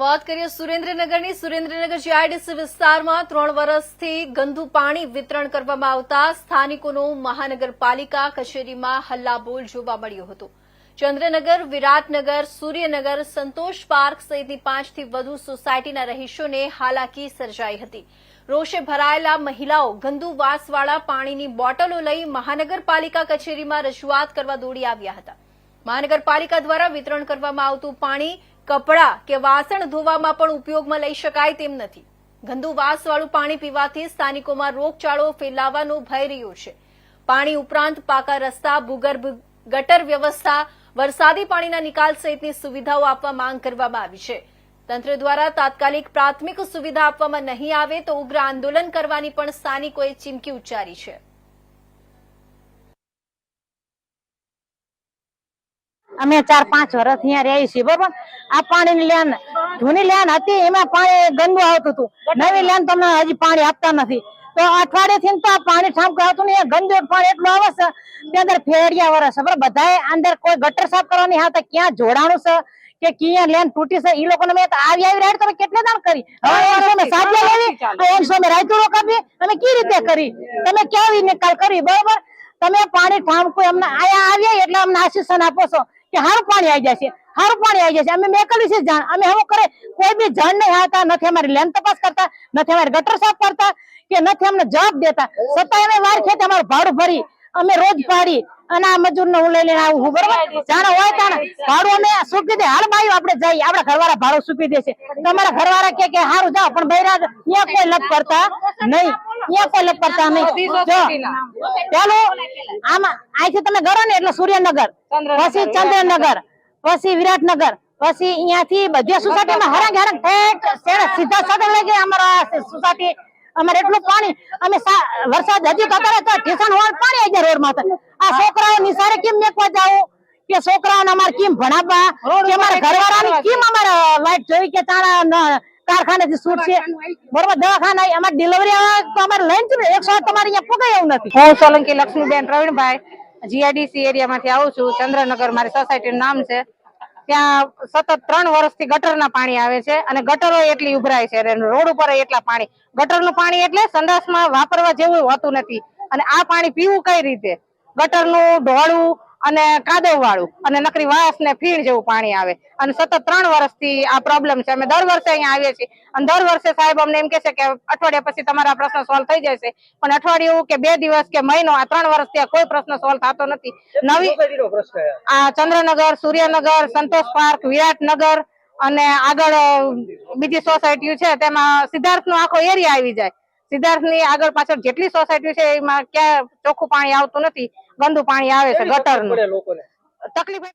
વાત કરીએ સુરેન્દ્રનગરની. સુરેન્દ્રનગર જીઆઈડીસી વિસ્તારમાં ત્રણ વર્ષથી ગંદુ પાણી વિતરણ કરવામાં આવતા સ્થાનિકોનો મહાનગરપાલિકા કચેરીમાં હલ્લાબોલ જોવા મળ્યો હતો. ચંદ્રનગર, વિરાટનગર, સૂર્યનગર, સંતોષ પાર્ક સહિતની પાંચથી વધુ સોસાયટીના રહીશોને હાલાકી સર્જાઈ હતી. રોષે ભરાયેલા મહિલાઓ ગંદુ વાસવાળા પાણીની બોટલો લઈ મહાનગરપાલિકા કચેરીમાં રજૂઆત કરવા દોડી આવ્યા હતા. મહાનગરપાલિકા દ્વારા વિતરણ કરવામાં આવતું પાણી કપડાં કે વાસણ ધોવામાં પણ ઉપયોગમાં લઈ શકાય તેમ નથી. ગંદુ વાસવાળું પાણી પીવાથી સ્થાનિકોમાં રોગચાળો ફેલાવાનો ભય રહ્યો છે. પાણી ઉપરાંત પાકા રસ્તા, ભૂગર્ભ ગટર વ્યવસ્થા, વરસાદી પાણીના નિકાલ સહિતની સુવિધાઓ આપવા માંગ કરવામાં આવી છે. તંત્ર દ્વારા તાત્કાલિક પ્રાથમિક સુવિધા આપવામાં નહીં આવે તો ઉગ્ર આંદોલન કરવાની પણ સ્થાનિકોએ ચીમકી ઉચ્ચારી છે. અમે ચાર પાંચ વર્ષ અહીંયા રહી છીએ બરોબર? આ પાણીની લેન જૂની લેન હતી એમાં પાણી ગંદુ આવતું હતું. નવી લેન તમને હજી પાણી આપતા નથી. તો અઠવાડિયે થી તો પાણી ઠામકું આવતું નહીં ગંદુ પાણી એટલું આવે છે તે અંદર ફેરિયા વરસ બરાબર? બધાએ અંદર કોઈ ગટર સાફ કરવાની હા તો ક્યાં જોડાણું છે કે ક્યાં લેન તૂટી છે એ લોકોને મેં આવી આવી રાઈડ તમે કેટલે દાન કરી? હવે એનસો મેં સાજ્યા લેવી એનસો અમે રાયતુરો કાપી તમે કઈ રીતે કરી? તમે કેવી નિકાલ કરી બરોબર? તમે પાણી ઠામકું એમને આયા આવ્યા એટલે અમને આશીષન આપો છો. કે હારું પાણી આવી જશે, હારું પાણી આવી જશે. અમે મેકલી છે જાણ. અમે શું કરે, કોઈ બી જાણ નહીં આવતા નથી અમારી લેન તપાસ કરતા, નથી અમારી ગટર સાફ કરતા, કે નથી અમને જવાબ દેતા. છતાં અમે વાર ખેતી અમારું ભાડું ભરી, અમે રોજ પાડી, અને આ મજૂર ને હું લઈ લઈને આવું હું બરોબર? જાણે હોય તાણે. ભાડું અમે સુકી દે. હાલ ભાઈ આપણે જઈએ. આપડા ઘરવાળા ભાડું સુકી દેશે. તમારા ઘરવાળા કે હારું, જાઓ. પણ ત્યાં કોઈ લપ કરતા, નહીં. ત્યાં કોઈ લપ કરતા જો પેલું આમાં અહીંથી તમે ગરો ને એટલે સૂર્યનગર પછી ચંદ્રનગર પછી વિરાટનગર પછી અહીંયાથી બધી સોસાયટીમાં હરંગ હરંગ ઠેઠ સીધા સદર લઈ ગયા અમારા સોસાયટી. અમારે એટલું પાણી અમે વરસાદ હજી તો અત્યારે તો ઠેસણ હોવાનું પાણી આવી જાય રોડમાં આ છોકરાઓ નિશારે કેમ મેકવા જાવું કે છોકરાઓને અમારે કેમ ભણાવવા? કે અમારા ઘરવાળાની કેમ અમારે વાઈટ જોઈ કે તારા કારખાનેથી છૂટ છે. બરોબર દવાખાના અમારે ડિલિવરી તો અમારે લઈને છે ને એકસો તમારે અહીંયા પોગાય એવું નથી. હું સોલંકી લક્ષ્મીબેન પ્રવીણભાઈ જીઆઈડીસી એરિયામાંથી આવું છું. ચંદ્રનગર મારી સોસાયટીનું નામ છે. ત્યાં સતત ત્રણ વર્ષથી ગટરના પાણી આવે છે અને ગટરો એટલી ઉભરાય છે રોડ ઉપર એટલા પાણી. ગટરનું પાણી એટલે સંડાસમાં વાપરવા જેવું હોતું નથી. અને આ પાણી પીવું કઈ રીતે? ગટરનું ઢોળું અને કાદવ વાળું અને નકરી વાસ ને ફીણ જેવું પાણી આવે. અને સતત ત્રણ વર્ષથી આ પ્રોબ્લેમ છે. અમે દર વર્ષે અહીંયા આવીએ છીએ. અને દર વર્ષે સાહેબ અમને એમ કે છે કે અઠવાડિયા પછી તમારા પ્રશ્ન સોલ્વ થઈ જશે. પણ અઠવાડિયું કે બે દિવસ કે મહિનો આ ત્રણ વર્ષથી આ કોઈ પ્રશ્ન સોલ્વ થતો નથી. નવી આ ચંદ્રનગર સૂર્યનગર સંતોષ પાર્ક વિરાટનગર અને આગળ બીજી સોસાયટીઓ છે. તેમાં સિદ્ધાર્થ નો આખો એરિયા આવી જાય. સિદ્ધાર્થની આગળ પાછળ જેટલી સોસાયટી છે એમાં ક્યાં ચોખ્ખું પાણી આવતું નથી ગંદુ પાણી આવે છે ગટર તકલીફ